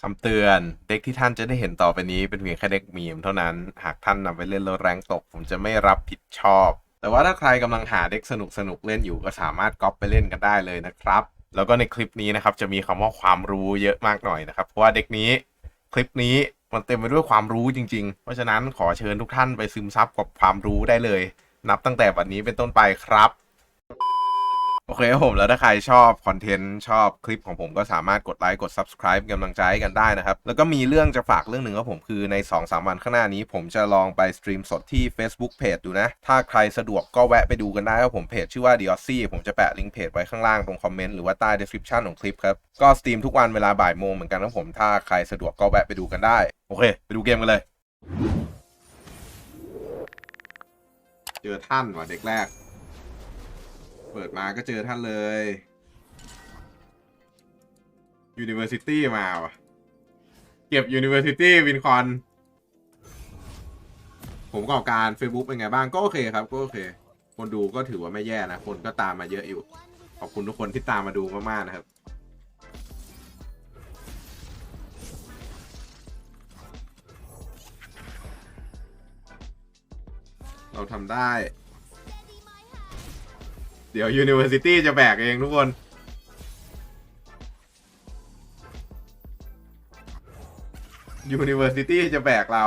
คำเตือนเด็กที่ท่านจะได้เห็นต่อไปนี้เป็นเพียงแค่เด็กมีมเท่านั้น หากท่านนำไปเล่นแล้วแรงตก ผมจะไม่รับผิดชอบ แต่ว่าถ้าใครกำลังหาเด็กสนุกสนุกเล่นอยู่ก็สามารถก๊อปไปเล่นกันได้เลยนะครับ แล้วก็ในคลิปนี้นะครับจะมีคำว่าความรู้เยอะมากหน่อยนะครับ เพราะว่าเด็กนี้คลิปนี้มันเต็มไปด้วยความรู้จริง ๆ เพราะฉะนั้นขอเชิญทุกท่านไปซึมซับกับความรู้ได้เลย นับตั้งแต่วันนี้เป็นต้นไปครับ โอเคครับผมแล้วถ้าใครชอบคอนเทนต์ชอบคลิปของผมก็สามารถกดไลค์กด subscribe เป็นกำลังใจให้กันได้นะครับ แล้วก็มีเรื่องจะฝากเรื่องหนึ่งครับผมคือใน 2-3วันข้างหน้านี้ผมจะลองไปสตรีมสดที่ Facebook Page ดูนะ ถ้าใครสะดวกก็แวะไปดูกันได้ครับผมเพจชื่อว่า d i o s s y ผมจะแปะลิงก์เพจไว้ข้างล่างตรงคอมเมนต์หรือว่าใต้ description ของคลิปครับ ก็สตรีมทุกวันเวลาบ่ายโมงเหมือนกันครับผมถ้าใครสะดวกก็แวะไปดูกันได้โอเค ไปดูเกมกันเลย เจอท่านว่ะเด็กแรก เปิดมาก็เจอท่านเลย University มาว่ะ เก็บ University วินคอน ผมประกอการ Facebook เป็นไงบ้างก็โอเคครับ ก็โอเค คนดูก็ถือว่าไม่แย่นะ คนก็ตามมาเยอะอยู่ ขอบคุณทุกคนที่ตามมาดูมากๆนะครับเราทำได้ เดี๋ยว University จะแบกเองทุกคน University จะแบกเรา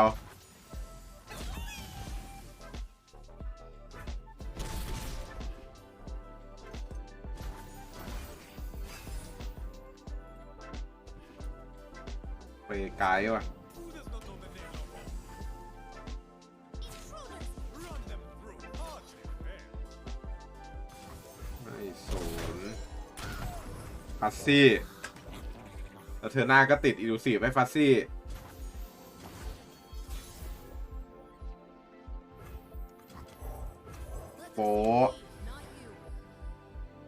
ไปไกลว่ะ ฟัสซี่แล้วเธอหน้าก็ติดอิลูซีฟไว้ฟัสซี่ โป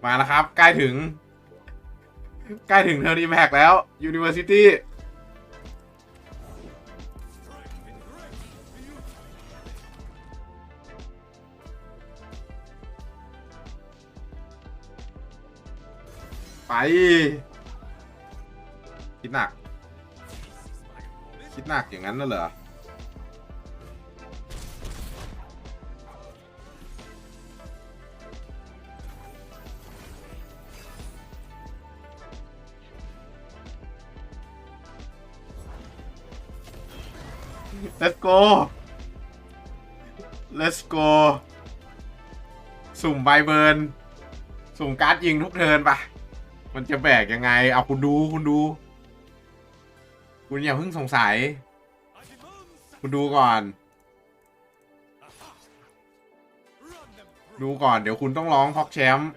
มาแล้วครับ ใกล้ถึง ใกล้ถึงเทอร์นีแม็กแล้วยูนิเวอร์ซิตี้ ไป คิดหนัก คิดหนักอย่างนั้นน่ะเหรอ let's go let's go สุ่มใบเบิร์น สุ่มการ์ดยิงทุกเทิร์นปะ มันจะแบกยังไง เอาคุณดูคุณดู คุณอย่าเพิ่งสงสัย คุณดูก่อน ดูก่อนเดี๋ยวคุณต้องร้องพอกแชมป์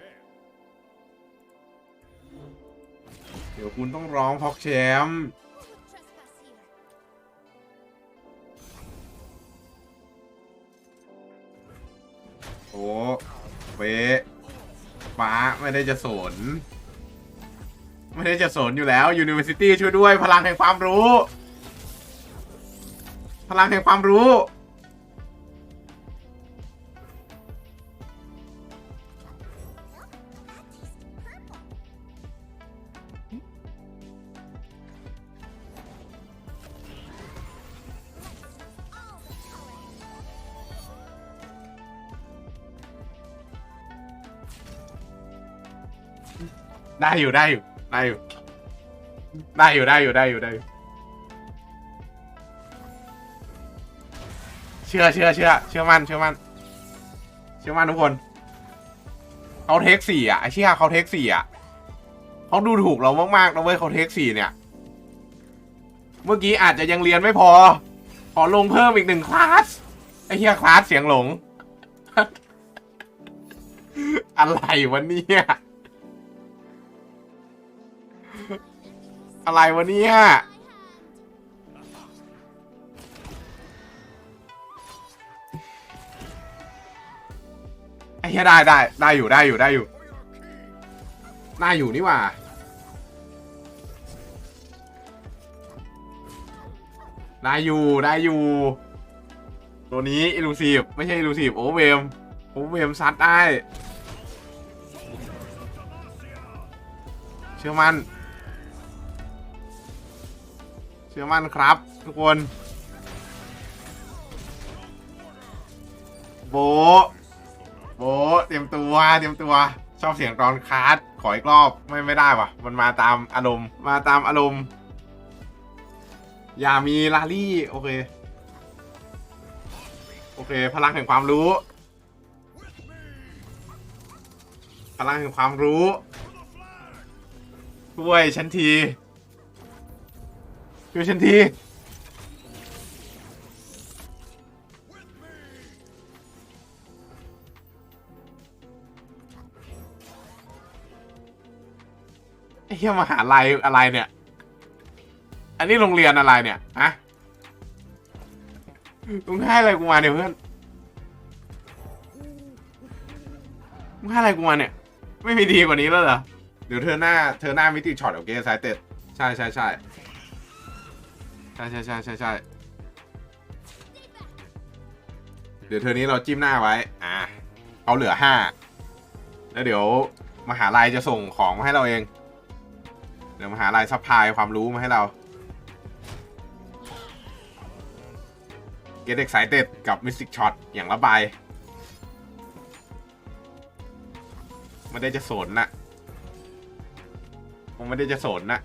เดี๋ยวคุณต้องร้องพอกแชมป์โอ้เป๊ะฟ้าไม่ได้จะสน ไม่ได้จะสนอยู่แล้ว University ช่วยด้วย พลังแห่งความรู้ พลังแห่งความรู้ ได้อยู่ได้อยู่ ได้อยู่ ได้อยู่ได้อยู่ได้อยู่ได้อยู่เชื่อเชื่อเชื่อเชื่อมั่นเชื่อมั่นเชื่อมั่นทุกคนเขาเทคสี่อะไอ้เชี่ยเขาเทคสี่อะเขาดูถูกเรามากๆนะเว้ยเขาเทคสี่เนี่ย เมื่อกี้อาจจะยังเรียนไม่พอ ขอลงเพิ่มอีกหนึ่งคลาสไอ้เฮียคลาสเสียงหลง อะไรวะเนี่ย อะไรวะเนี่ยไอ้เหี้ยได้ได้ได้อยู่ได้อยู่ได้อยู่ได้อยู่นี่หว่า ได้อยู่ได้อยู่ ตัวนี้อิลูซีฟไม่ใช่อิลูซีฟโอเวมโอเวมซัดได้ เชื่อมัน เชื่อมั่นครับ ทุกคน โบ โบ เตรียมตัว เตรียมตัว ชอบเสียงกรอนคาร์ดขออีกรอบ ไม่ไม่ได้วะมันมาตามอารมณ์ มาตามอารมณ์ อย่ามีลารี่ โอเค โอเค พลังแห่งความรู้ พลังแห่งความรู้ช่วยฉันที ช่วยฉันทีไอ้เหี้ยมหาลัยอะไรเนี่ย อันนี้โรงเรียนอะไรเนี่ยฮะมึงให้อะไรกูมาเนี่ยเพื่อน มึงให้อะไรกูมาเนี่ย ไม่มีดีกว่านี้แล้วเหรอ เดี๋ยวเธอหน้า เธอหน้ามิติช็อตโอเคสายเต็ด ใช่ใช่ใช่ใช่ใช่ใช่ใช่ใช่เดี๋ยวเธอนี้เราจิ้มหน้าไว้ อ่า เอาเหลือห้า แล้วเดี๋ยวมหาลัยจะส่งของมาให้เราเอง เดี๋ยวมหาลัยซัพพลายความรู้มาให้เรา Get Excited กับ Mystic Shot อย่างละใบไม่ได้จะสนนะผมไม่ได้จะสนนะ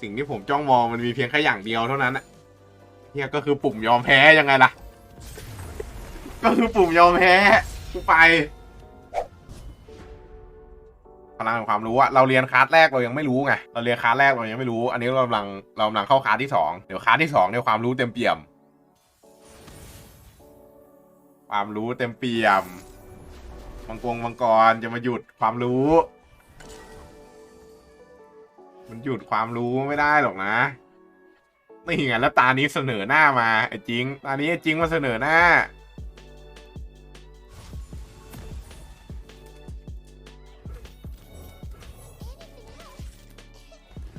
สิ่งที่ผมจ้องมองมันมีเพียงแค่อย่างเดียวเท่านั้นนะเฮียก็คือปุ่มยอมแพ้ยังไงล่ะ ก็คือปุ่มยอมแพ้กูไปพลังแห่งความรู้อะเราเรียนคลาสแรกเรายังไม่รู้ไงเราเรียนคลาสแรกเรายังไม่รู้ อันนี้เรากำลังเรากำลังเข้าคลาสที่สองเดี๋ยวคลาสที่สองเนี่ยความรู้เต็มเปี่ยม ความรู้เต็มเปี่ยมมังกรมังกรจะมาหยุดความรู้ มันหยุดความรู้ไม่ได้หรอกนะนี่ไงแล้วตานี้เสนอหน้ามาไอ้จิง ตานี้ไอ้จิงมาเสนอหน้า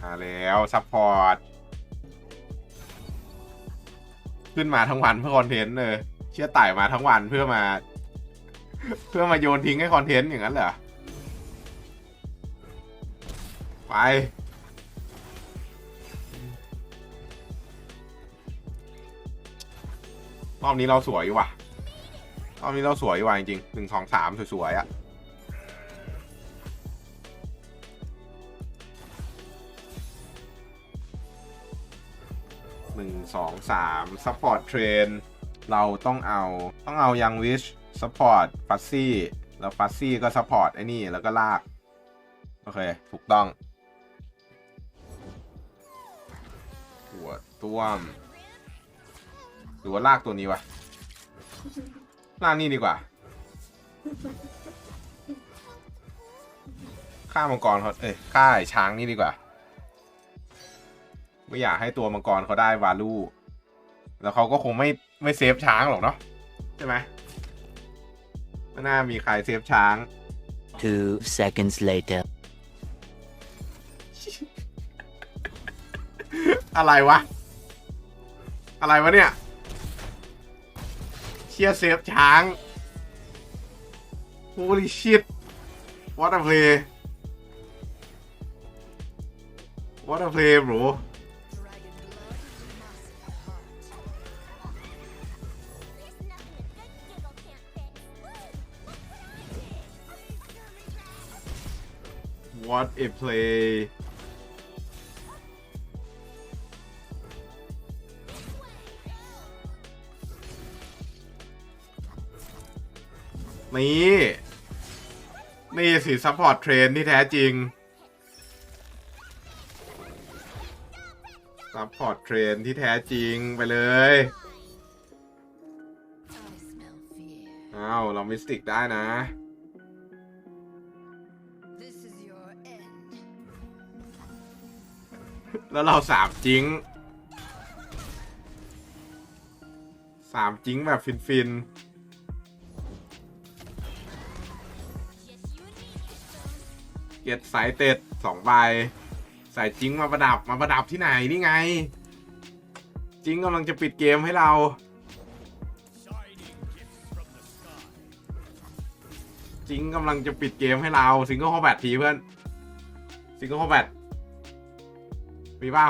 มาแล้วซัพพอร์ต ขึ้นมาทั้งวันเพื่อคอนเทนต์เลยเชื่อไต่มาทั้งวันเพื่อมา เพื่อมาโยนทิ้งให้คอนเทนต์อย่างนั้นเหรอ ไป รอบนี้เราสวยว่ะรอบนี้เราสวยว่ะจริงๆหนึ่งสองสามสวยๆอะหนึ่งสองสามซัพพอร์ตเทรนเราต้องเอาต้องเอายังวิชซัพพอร์ตฟัซซี่แล้วฟัซซี่ก็ซัพพอร์ตไอ้นี่แล้วก็ลาก โอเค ถูกต้องหัวต้วม หรือว่าลากตัวนี้วะลากนี่ดีกว่าฆ่ามังกรเขาเอ้ยฆ่าไอ้ช้างนี่ดีกว่า ไม่อยากให้ตัวมังกรเขาได้วาลูแล้วเขาก็คงไม่ไม่เซฟช้างหรอกเนาะใช่ไหมไม่น่ามีใครเซฟช้าง Two seconds later. อะไรวะ อะไรวะเนี่ยเชียเซฟช้างโ o l y shit what a play what a play หรูวอตเอ play นี่นี่สิซัพพอร์ตเทรนที่แท้จริงซัพพอร์ตเทรนที่แท้จริงไปเลย I smell fear. อ้าวเรามิสติกได้นะแล้วเราสามจิงสามจิงแบบฟินฟิ เก็ตสายเต็ดสองใบใส่จิงมาประดับมาประดับที่ไหนนี่ไง จิงกำลังจะปิดเกมให้เรา จิงกำลังจะปิดเกมให้เราซิงเกิลคอมแบททีเพื่อนซิงเกิลคอมแบทมีเปล่า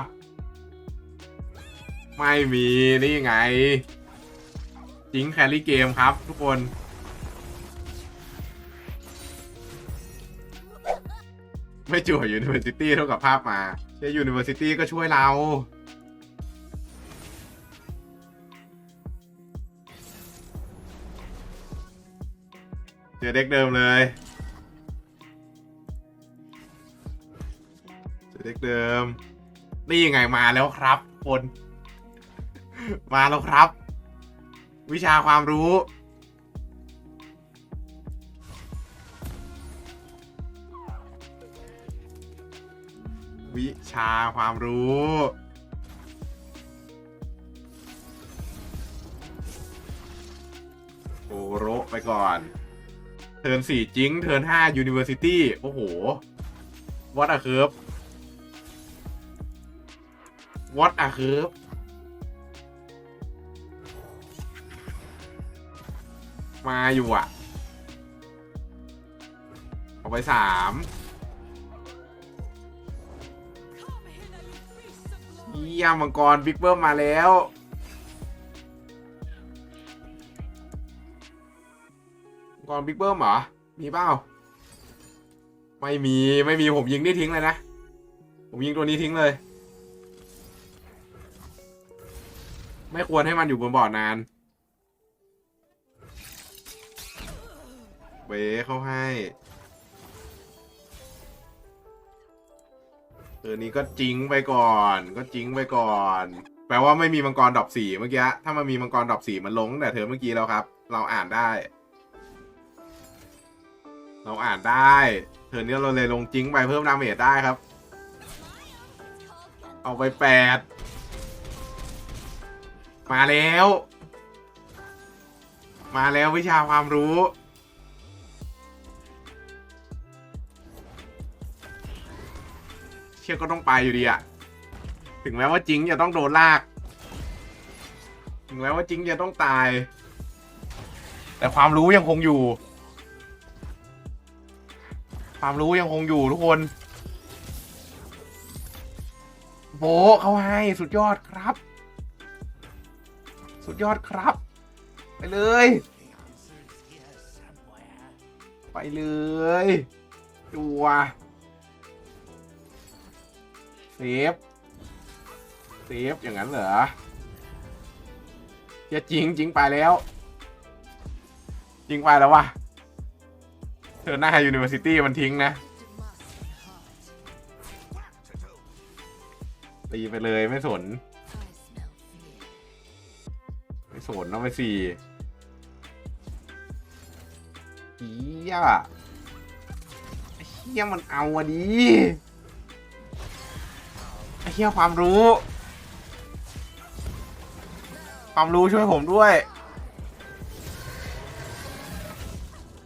ไม่มีนี่ไงจิงแครี่เกมครับทุกคน ไม่จั่ว University เท่ากับภาพมาเช่ University ก็ช่วยเรา เจอเด็กเดิมเลย เจอเด็กเดิม นี่ยังไงมาแล้วครับคน มาแล้วครับ วิชาความรู้ วิชาความรู้ โอโรไปก่อน เทิร์นสี่จิง เทิร์นห้า University โอ้โหวัดอะเคิร์ฟวัดอะเคิร์ฟมาอยู่อะ เอาไปสาม เยี่ยมมังกรบิ๊กเบิ้มมาแล้ว มังกรบิ๊กเบิ้มเหรอ มีเปล่า ไม่มี ไม่มีผมยิงนี่ทิ้งเลยนะ ผมยิงตัวนี้ทิ้งเลย ไม่ควรให้มันอยู่บนบอร์ดนานเวเข้าให้ เออนี้ก็จิงไปก่อน ก็จิงไปก่อน แปลว่าไม่มีมังกรดรอปสีเมื่อกี้ ถ้ามันมีมังกรดรอปสีมันลงตั้งแต่เธอเมื่อกี้แล้วครับ เราอ่านได้ เราอ่านได้ เธอเนี้ยเราเลยลงจิงไปเพิ่มดาเมจได้ครับ เอาไปแปดมาแล้ว มาแล้ววิชาความรู้ เชื่อก็ต้องไปอยู่ดีอะถึงแม้ว่าจิงจะต้องโดนลาก ถึงแม้ว่าจิงจะต้องตาย แต่ความรู้ยังคงอยู่ ความรู้ยังคงอยู่ทุกคน โบเขาให้สุดยอดครับ สุดยอดครับ ไปเลย ไปเลยจัว ซฟเซฟอย่างนั้นเหรอจะจริงจริงไปแล้ว จริงไปแล้ววะเธอหน้า University มันทิ้งนะตีไปเลยไม่สน ไม่สนเอาไปสี่เฮียเฮียมันเอาอะดี เฮียความรู้ ความรู้ช่วยผมด้วย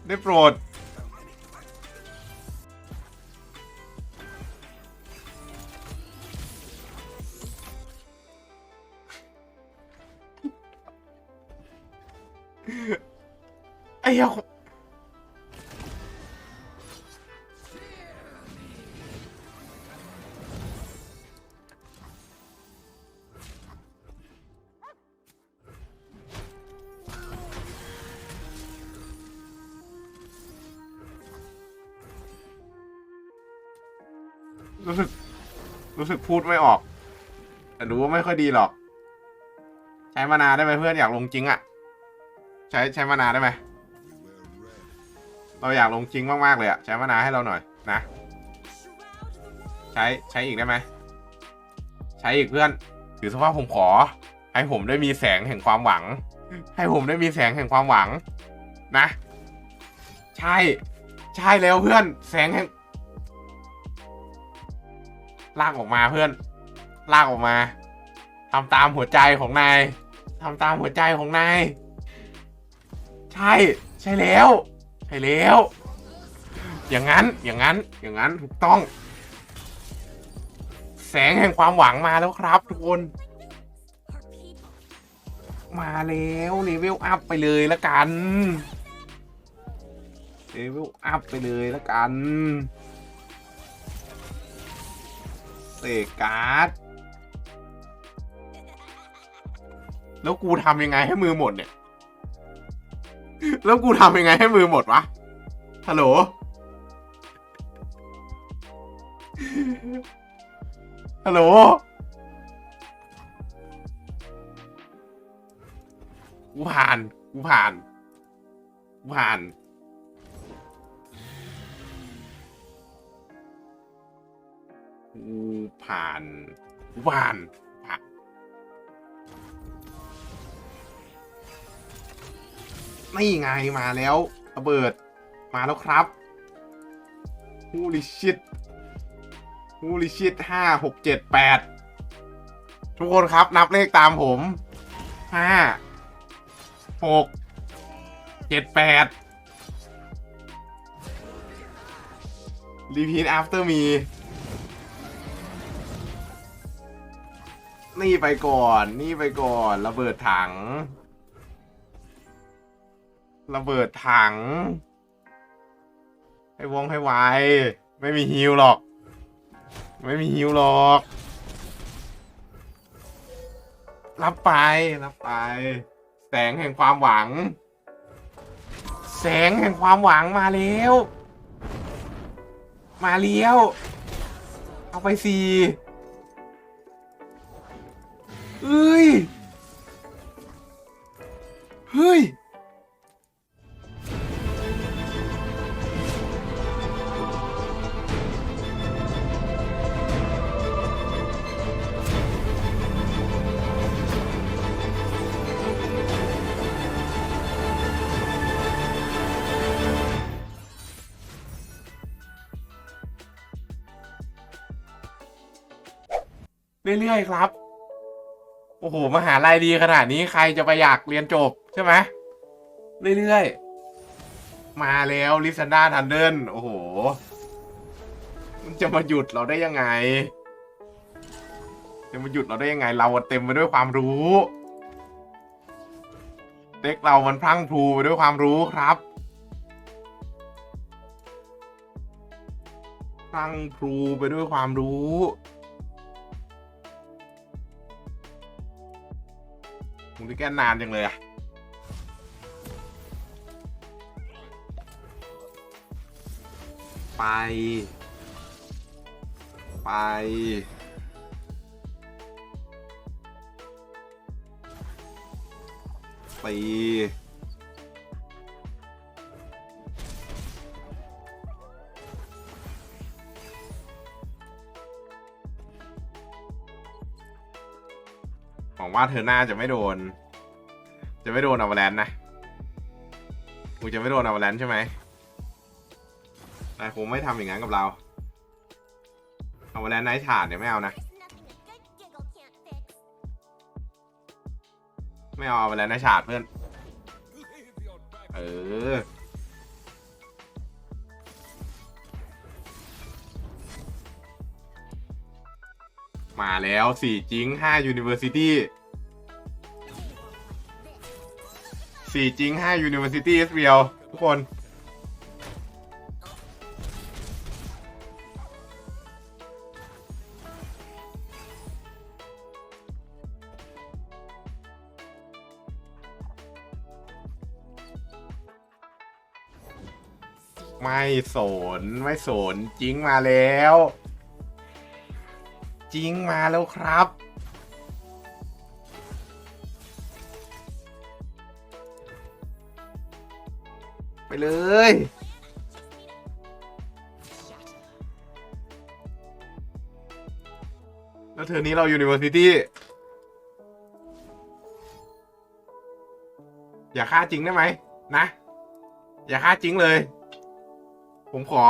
ได้โปรด รู้สึก รู้สึกพูดไม่ออก แต่รู้ว่าไม่ค่อยดีหรอก ใช้มานาได้ไหมเพื่อนอยากลงจริงอะใช้ใช้มานาได้ไหมเราอยากลงจริงมากๆเลยอะใช้มานาให้เราหน่อยนะ ใช้ใช้อีกได้ไหมใช้อีกเพื่อนถือสภาพผมขอ ให้ผมได้มีแสงแห่งความหวัง ให้ผมได้มีแสงแห่งความหวัง นะ ใช่ ใช่แล้วเพื่อน แสงแห่ง ลากออกมาเพื่อน ลากออกมาทำตามหัวใจของนายทำตามหัวใจของนายใช่ ใช่แล้ว ใช่แล้ว อย่างนั้นอย่างนั้นอย่างนั้นถูกต้อง แสงแห่งความหวังมาแล้วครับทุกคน มาแล้วเลเวลอัพไปเลยละกันเลเวลอัพไปเลยละกัน เลเตะการ์ด แล้วกูทำยังไงให้มือหมดเนี่ย แล้วกูทำยังไงให้มือหมดวะ ฮัลโหล ฮัลโหลกูผ่านกูผ่านกูผ่าน ผ่านกูผ่านผ่านนี่ไงมาแล้วระเบิดมาแล้วครับฮูลิชิตฮูลิชิตห้าหกเจ็ดแปดทุกคนครับนับเลขตามผมห้าหกเจ็ดแปด repeat after me นี่ไปก่อน นี่ไปก่อน ระเบิดถัง ระเบิดถัง ให้วงให้ไว ไม่มีฮิวหรอก ไม่มีฮิวหรอก รับไป รับไป แสงแห่งความหวัง แสงแห่งความหวังมาแล้ว มาเลี้ยว เอาไปสี เอ้ย เฮ้ย เรื่อยๆครับ อ้โหมหาลัยดีขนาดนี้ใครจะไปอยากเรียนจบใช่ไหมเรื่อยๆ มาแล้วลิซันดาทันเดิลโอ้โห มันจะมาหยุดเราได้ยังไง จะมาหยุดเราได้ยังไง เราเต็มไปด้วยความรู้เด็กเรามันพรั่งพรูไปด้วยความรู้ครับพรั่งพรูไปด้วยความรู้ มึงได้แก้นานจังเลยอะไป ไปตี ว่าเธอหน้าจะไม่โดน จะไม่โดนอวแลนนะกูจะไม่โดนอวแลนใช่ไหมนายคงไม่ทำอย่างนั้นกับเราอวแลนไนท์ฉาดเนี่ยไม่เอานะ ไม่เอาอวแลนไนท์ฉาดเพื่อน เออมาแล้วสี่จิงห้า University สี่จิงห้า University เอสเรียวทุกคน ไม่สน ไม่สน จริงมาแล้ว จริงมาแล้วครับ ไปเลย แล้วเธอนี้เรายูนิเวอร์ซิตี้ อย่าฆ่าจริงได้ไหม นะ อย่าฆ่าจริงเลย ผมขอ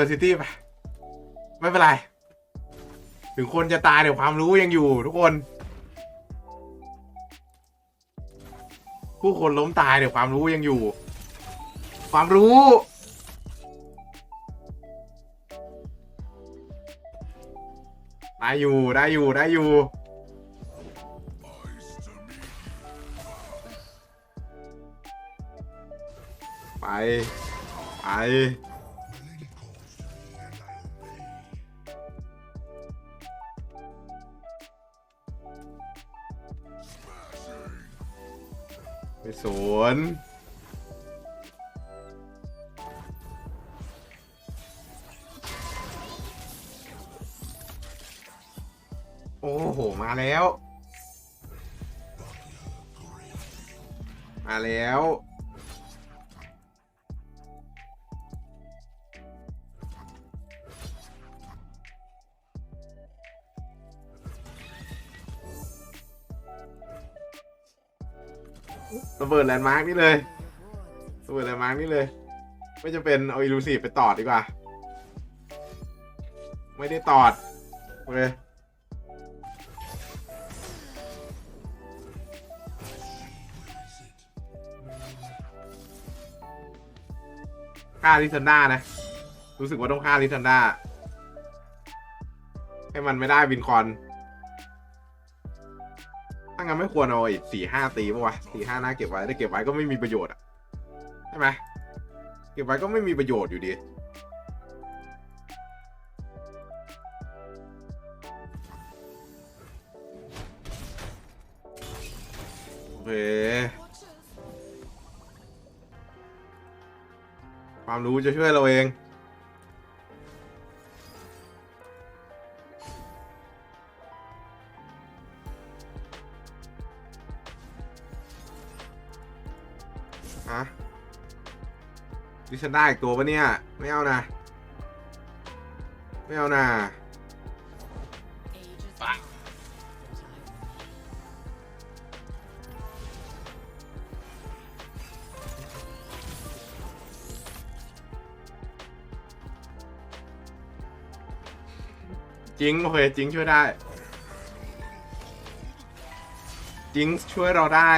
University ไปไม่เป็นไร ถึงคนจะตายแต่ความรู้ยังอยู่ทุกคน ผู้คนล้มตายเดี๋ยวความรู้ยังอยู่ ความรู้ได้อยู่ได้อยู่ได้อยู่ไป ไป นโอ้โห มาแล้ว มาแล้ว เบิดแลนด์มาร์กนี่เลยระเบิดแลนด์มาร์กนี่เลย ไม่จะเป็นเอาอิลูซีไปตอดดีกว่า ไม่ได้ตอดโอเคฆ่าลิซันด้านะ รู้สึกว่าต้องฆ่าลิซันด้าให้มันไม่ได้วินคอน ถ้างั้นไม่ควรเอาอีกสี่ห้าตีปะวะสี่ห้าหน้าเก็บไว้ถ้าเก็บไว้ก็ไม่มีประโยชน์อะใช่ไหมเก็บไว้ก็ไม่มีประโยชน์อยู่ดีโอเคความรู้จะช่วยเราเอง ฉันได้อีกตัวปะเนี่ย ไม่เอานะ ไม่เอานะจริง โอเคจริงช่วยได้ จริงช่วยเราได้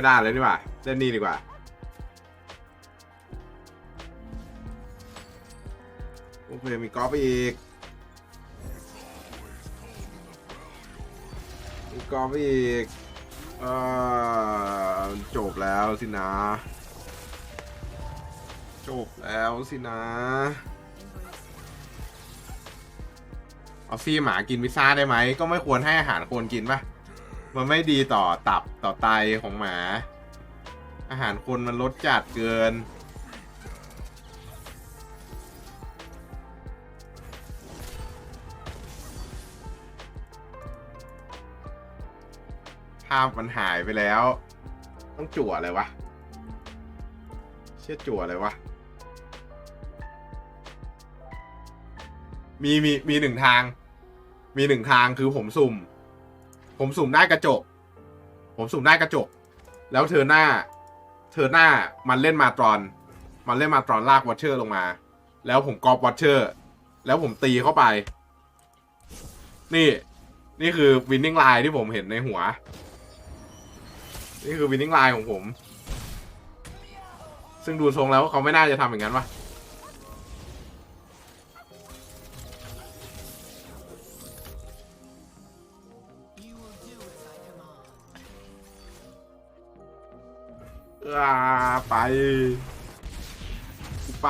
ไม่ได้เลยดีกว่าเล่นนี่ดีกว่า โอเค มีกอล์ฟอีก มีกอล์ฟอีก เออจบแล้วสินะ จบแล้วสินะ เอาซี่หมากินพิซซ่าได้ไหม ก็ไม่ควรให้อาหารคนกินปะ มันไม่ดีต่อตับต่อไตของหมา อาหารคนมันลดจัดเกิน ภาพมันหายไปแล้ว ต้องจั่วอะไรวะ เชี่ยจั่วอะไรวะ มีมีมีหนึ่งทาง มีหนึ่งทางคือผมสุ่ม ผมสุ่มได้กระจก ผมสุ่มได้กระจก แล้วเธอหน้า เธอหน้ามันเล่นมาตรอน มันเล่นมาตรอนลากวอชเชอร์ลงมา แล้วผมกรอบวอชเชอร์ แล้วผมตีเข้าไป นี่ นี่คือวินนิ่งไลน์ที่ผมเห็นในหัว นี่คือวินนิ่งไลน์ของผม ซึ่งดูทรงแล้วเขาไม่น่าจะทำอย่างนั้นวะ ไป ไป